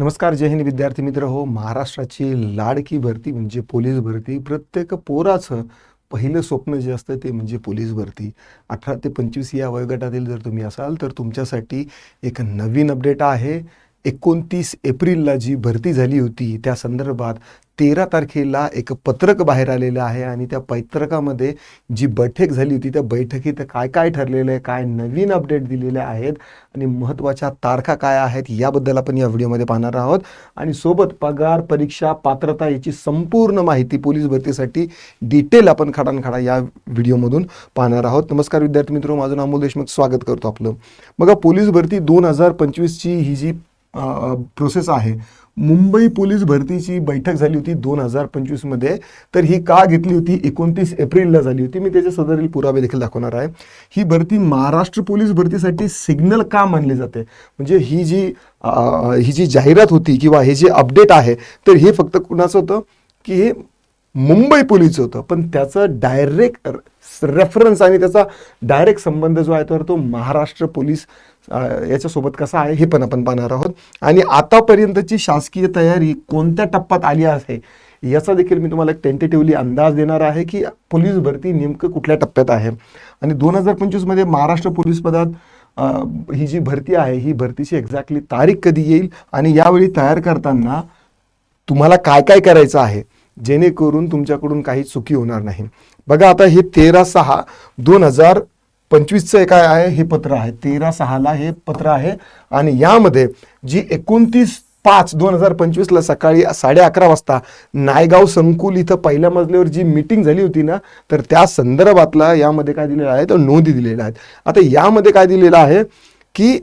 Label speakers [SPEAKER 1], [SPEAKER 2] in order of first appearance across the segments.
[SPEAKER 1] नमस्कार जय हिंद विद्यार्थी मित्र. हो महाराष्ट्राची लाडकी भरती म्हणजे पोलीस भरती. प्रत्येक पोराचं पहिलं स्वप्न जे असतं ते म्हणजे पोलीस भरती. अठरा ते पंचवीस या वयोगटातील जर तुम्ही असाल तर तुमच्यासाठी एक नवीन अपडेट आहे. एकोणतीस एप्रिलला जी भरती झाली होती त्या संदर्भात तेरा तारखेला एक पत्रक बाहेर आलेलं आहे आणि त्या पत्रकामध्ये जी बैठक झाली होती त्या बैठकीत काय काय ठरलेलं आहे काय नवीन अपडेट दिलेले आहेत आणि महत्त्वाच्या तारखा काय आहेत याबद्दल आपण या व्हिडिओमध्ये पाहणार आहोत. आणि सोबत पगार परीक्षा पात्रता याची संपूर्ण माहिती पोलीस भरतीसाठी डिटेल आपण खडानखडा या व्हिडिओमधून पाहणार आहोत. नमस्कार विद्यार्थी मित्र माझं नाव अमोल देशमुख स्वागत करतो आपलं. बघा पोलीस भरती दोन हजार पंचवीसची ही जी प्रोसेस आहे मुंबई पोलीस भरतीची बैठक झाली होती दोन हजार पंचवीसमध्ये तर ही का घेतली होती? एकोणतीस एप्रिलला झाली होती. मी त्याचे सदरील पुरावे देखील दाखवणार आहे. ही भरती महाराष्ट्र पोलीस भरतीसाठी सिग्नल का मानली जाते? म्हणजे ही जी आ, ही जी जाहिरात होती किंवा हे जे अपडेट आहे तर हे फक्त कुणाचं होतं? की हे मुंबई पोलीस होतं. पण त्याचं डायरेक्ट रेफरन्स आणि त्याचा डायरेक्ट संबंध जो आहे तर तो महाराष्ट्र पोलीस याच्यासोबत कसा आहे हे पण आपण पाहणार आहोत. आणि आतापर्यंतची शासकीय तयारी कोणत्या टप्प्यात आली आहे याचा देखील मी तुम्हाला एक टेंटेटिव्हली अंदाज देणार आहे की पोलीस भरती नेमकं कुठल्या टप्प्यात आहे. आणि दोन हजार पंचवीसमध्ये महाराष्ट्र पोलीस पदात ही जी भरती आहे ही भरतीची एक्झॅक्टली तारीख कधी येईल आणि यावेळी तयार करताना तुम्हाला काय काय करायचं आहे जेणेकरून तुमच्याकडून काही चुकी होणार नाही. बघा आता हे तेरा सहा दोन हजार पंचवीसचं काय आहे हे पत्र आहे. तेरा सहाला हे पत्र आहे आणि यामध्ये जी एकोणतीस पाच दोन हजार पंचवीसला सकाळी साडे अकरा वाजता नायगाव संकुल इथं पहिल्या मजल्यावर जी मीटिंग झाली होती ना तर त्या संदर्भातला यामध्ये काय दिलेलं आहे तर नोंदी दिलेल्या आहेत. आता यामध्ये काय दिलेलं आहे की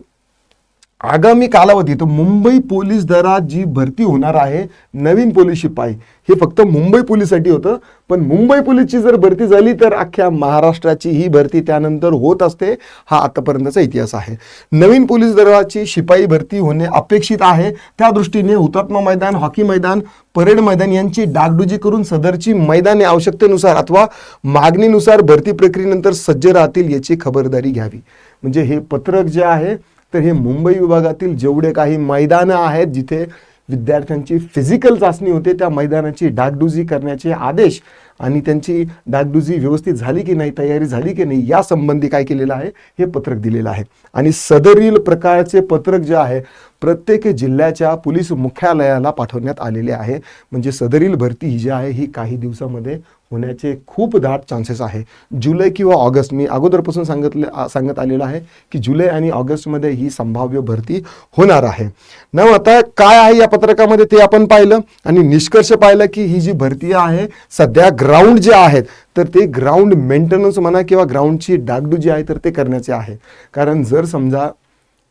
[SPEAKER 1] आगामी कालावधीत मुंबई पोलीस दरात जी भरती होणार आहे नवीन पोलीस शिपाई हे फक्त मुंबई पोलीससाठी होतं. पण मुंबई पोलीसची जर भरती झाली तर अख्ख्या महाराष्ट्राची ही भरती त्यानंतर होत असते हा आतापर्यंतचा इतिहास आहे. नवीन पोलीस दराची शिपाई भरती होणे अपेक्षित आहे. त्या दृष्टीने हुतात्मा मैदान हॉकी मैदान परेड मैदान यांची डागडुजी करून सदरची मैदाने आवश्यकतेनुसार अथवा मागणीनुसार भरती प्रक्रियेनंतर सज्ज राहतील याची खबरदारी घ्यावी. म्हणजे हे पत्रक जे आहे तर हे मुंबई विभागातील जेवढे काही मैदानं आहेत जिथे विद्यार्थ्यांची फिजिकल चाचणी होते त्या मैदानाची डागडुजी करण्याचे आदेश आणि त्यांची डागडुजी व्यवस्थित झाली की नाही तयारी झाली की नाही यासंबंधी काय केलेलं आहे हे पत्रक दिलेलं आहे. आणि सदरील प्रकारचे पत्रक जे आहे प्रत्येक जिल्ह्याच्या पोलीस मुख्यालयाला पाठवण्यात आलेले आहे. म्हणजे सदरील भरती ही जी आहे ही काही दिवसामध्ये होण्याचे खूप दाट चान्सेस आहे. जुलै किंवा ऑगस्ट मी अगोदरपासून सांगितले सांगत आलेलं आहे की जुलै आणि ऑगस्टमध्ये ही संभाव्य भरती होणार आहे. ना आता काय आहे या पत्रकामध्ये ते आपण पाहिलं आणि निष्कर्ष पाहिलं की ही जी भरती आहे सध्या ग्राउंड जे आहेत तर ते ग्राउंड मेंटेनन्स म्हणा किंवा ग्राउंडची डागडू जी आहे तर ते करण्याचे आहे. कारण जर समजा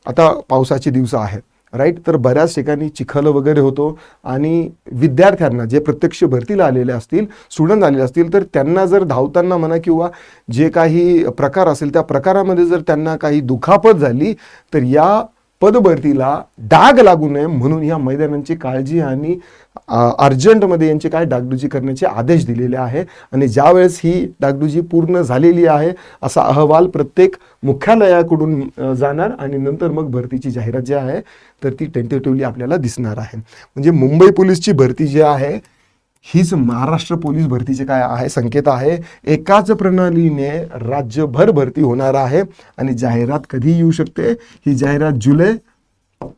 [SPEAKER 1] आता पावसाचे दिवस आहेत राईट? तर बऱ्याच ठिकाणी चिखल वगैरे होतो आणि विद्यार्थ्यांना जे प्रत्यक्ष भरतीला आलेले असतील स्टुडंट आलेले असतील तर त्यांना जर धावताना म्हणा किंवा जे काही प्रकार असेल त्या प्रकारामध्ये जर त्यांना काही दुखापत झाली तर या पदभरतीला डाग लागू नये म्हणून या मैदानांची काळजी आणि अर्जंटमध्ये यांची काय डागडुजी करण्याचे आदेश दिलेले आहे आणि ज्यावेळेस ही डागडुजी पूर्ण झालेली आहे असा अहवाल प्रत्येक मुख्यालयाकडून जाणार आणि नंतर मग भरतीची जाहिरात जी आहे तर ती टेंटेटिव्हली आपल्याला दिसणार आहे. म्हणजे मुंबई पोलीसची भरती जी आहे हीच महाराष्ट्र पोलीस भरतीचे काय आहे संकेत आहे. एकाच प्रणालीने राज्यभर भरती होणार आहे आणि जाहिरात कधी येऊ शकते? ही जाहिरात जुलै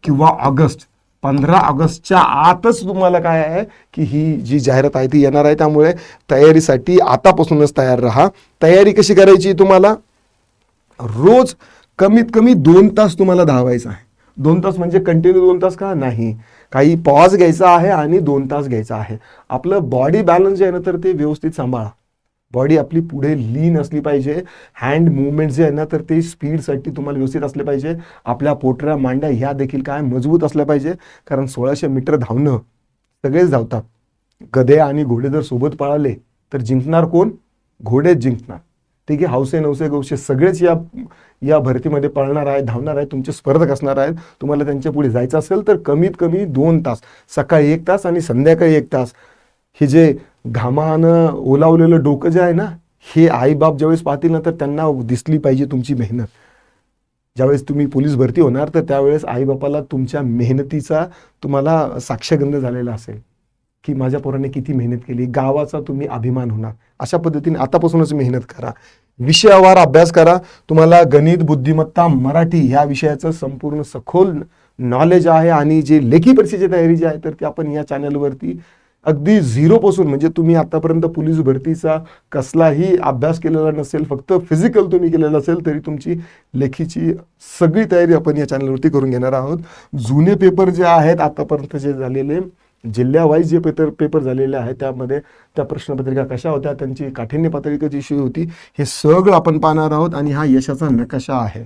[SPEAKER 1] किंवा ऑगस्ट पंधरा ऑगस्टच्या आतच तुम्हाला काय आहे की ही जी जाहिरात आहे ती येणार आहे. त्यामुळे तयारीसाठी आतापासूनच तयार राहा. तयारी कशी करायची तुम्हाला? रोज कमीत कमी दोन तास तुम्हाला धावायचं आहे. दोन तास म्हणजे कंटिन्यू दोन तास का? नाही. काही पॉज घ्यायचा आहे आणि दोन तास घ्यायचा आहे. आपलं बॉडी बॅलन्स जे आहे ना तर ते व्यवस्थित सांभाळा. बॉडी आपली पुढे लीन असली पाहिजे. हँड मुवमेंट जे आहे ना तर ते स्पीडसाठी तुम्हाला व्यवस्थित असले पाहिजे. आपल्या पोटऱ्या मांड्या ह्या देखील काय मजबूत असल्या पाहिजे. कारण सोळाशे मीटर धावणं सगळेच धावतात. गदे आणि घोडे जर सोबत पळाले तर जिंकणार कोण? घोडेच जिंकणार. ठीक आहे हौसे नवसे गौसे सगळेच या या भरतीमध्ये पळणार आहे धावणार आहे तुमचे स्पर्धक असणार आहेत. तुम्हाला त्यांच्या पुढे जायचं असेल तर कमीत कमी दोन तास सकाळी एक तास आणि संध्याकाळी एक तास. हे जे घामानं ओलावलेलं डोकं जे आहे ना हे आईबाप ज्यावेळेस पाहतील ना तर त्यांना दिसली पाहिजे तुमची मेहनत. ज्यावेळेस तुम्ही पोलीस भरती होणार तर त्यावेळेस आईबापाला तुमच्या मेहनतीचा तुम्हाला साक्षगंध झालेला असेल की माझ्या पोराने किती मेहनत केली गावाचा तुम्ही अभिमान होणार. अशा पद्धतीने आतापासूनच मेहनत करा. विषयावार अभ्यास करा. तुम्हाला गणित बुद्धिमत्ता मराठी ह्या विषयाचं संपूर्ण सखोल नॉलेज आहे आणि जे लेखी परीक्षेची तयारी जी आहे तर ती आपण या चॅनलवरती अगदी झिरोपासून म्हणजे तुम्ही आतापर्यंत पोलीस भरतीचा कसलाही अभ्यास केलेला नसेल फक्त फिजिकल तुम्ही केलेलं असेल तरी तुमची लेखीची सगळी तयारी आपण या चॅनलवरती करून घेणार आहोत. जुने पेपर जे आहेत आतापर्यंत जे झालेले जिल्ह्यावाईज जे पेपर पेपर झालेले आहेत त्यामध्ये त्या प्रश्नपत्रिका कशा होत्या त्यांची काठिण्य पातळी कशी होती हे सगळं आपण पाहणार आहोत आणि हा यशाचा नकाशा आहे.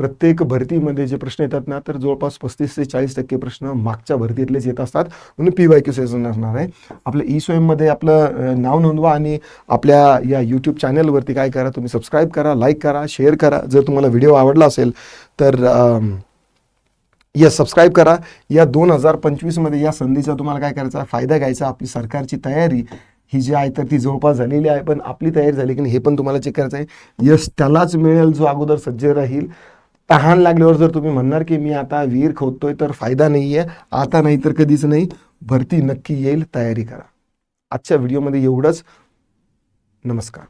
[SPEAKER 1] प्रत्येक भरतीमध्ये जे प्रश्न येतात ना तर जवळपास पस्तीस ते चाळीस टक्के प्रश्न मागच्या भरतीतलेच येत असतात. म्हणून पी वाय क्यू सेशन असणार आहे. आपलं ई स्वयंमध्ये आपलं नाव नोंदवा आणि आपल्या या यूट्यूब चॅनलवरती काय करा तुम्ही सबस्क्राईब करा लाईक करा शेअर करा. जर तुम्हाला व्हिडिओ आवडला असेल तर या सबस्क्राईब करा. या दोन हजार पंचवीसमध्ये या संधीचा तुम्हाला काय करायचा फायदा घ्यायचा आपली सरकारची तयारी ही जी आहे तर ती जवळपास झालेली आहे. पण आपली तयारी झाली की नाही हे पण तुम्हाला चेक करायचं आहे. यस त्यालाच मिळेल जो अगोदर सज्ज राहील. तहान लागल्यावर जर तुम्ही म्हणणार की मी आता विहीर खोदतोय तर फायदा नाही आहे आता नाही तर कधीच नाही. भरती नक्की येईल. तयारी करा. आजच्या व्हिडिओमध्ये एवढंच. नमस्कार.